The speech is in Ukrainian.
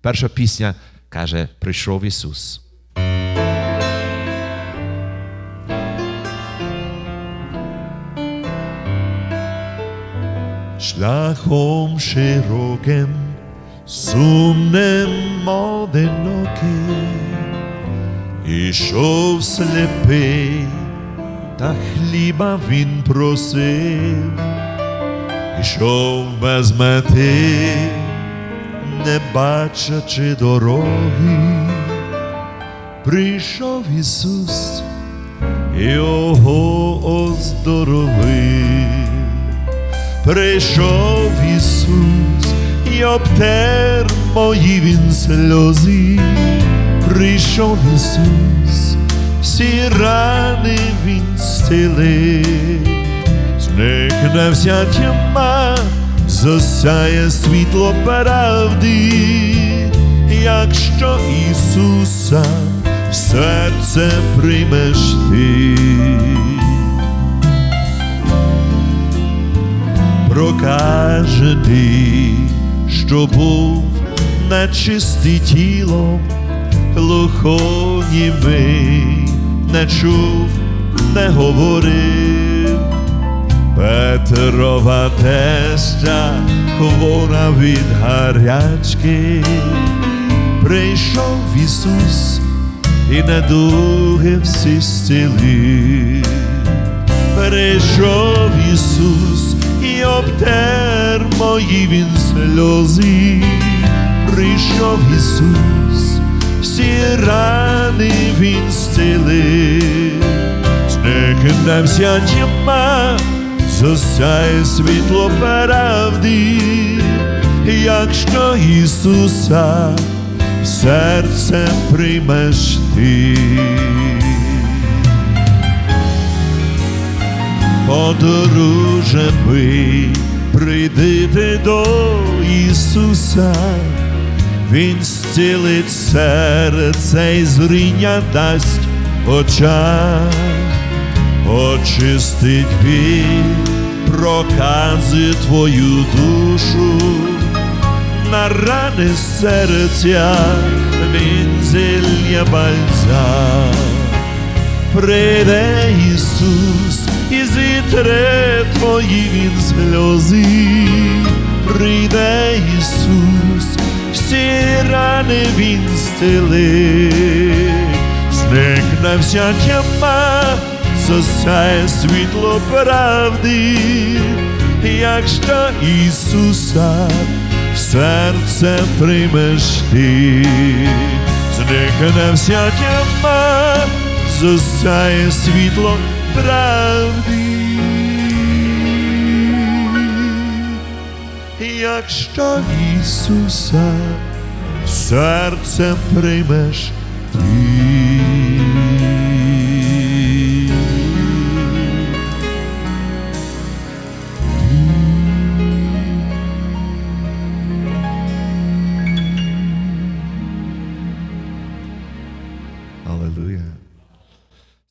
Перша пісня каже: Прийшов Ісус. Шляхом широким, сумним одиноким, ішов сліпий, та хліба він просив, ішов без мети, Не бачачи дороги, прийшов Ісус, його оздоровив. Прийшов Ісус і обтер мої він сльози, прийшов Ісус, всі рани він зцілив, зникне вся тьма, засяє світло правди, якщо Ісуса в серце приймеш ти. прокаже ти, що був нечистий тілом, глухонімий, не чув, не говорив. Петрова тестя, хвора від гарячки, прийшов Ісус і недуги всі зцілив. Прийшов Ісус і обтер мої він сльози, прийшов Ісус, всі рани він зцілив, зникне вся засяє світло правди, якщо Ісуса в серце приймеш ти. Подорожами прийдите до Ісуса, Він зцілить серце і зріння дасть очам, очистить він, прокази твою душу, на рани серця він зілля бальзам прийде Ісус і зітре твої він сльози, прийде Ісус, всі рани він стелить, зникне вся тьма, засяє світло правди, якщо Ісуса в серце приймеш ти, зникне вся тьма, засяє світло правди. Якщо Ісуса в серце приймеш ти.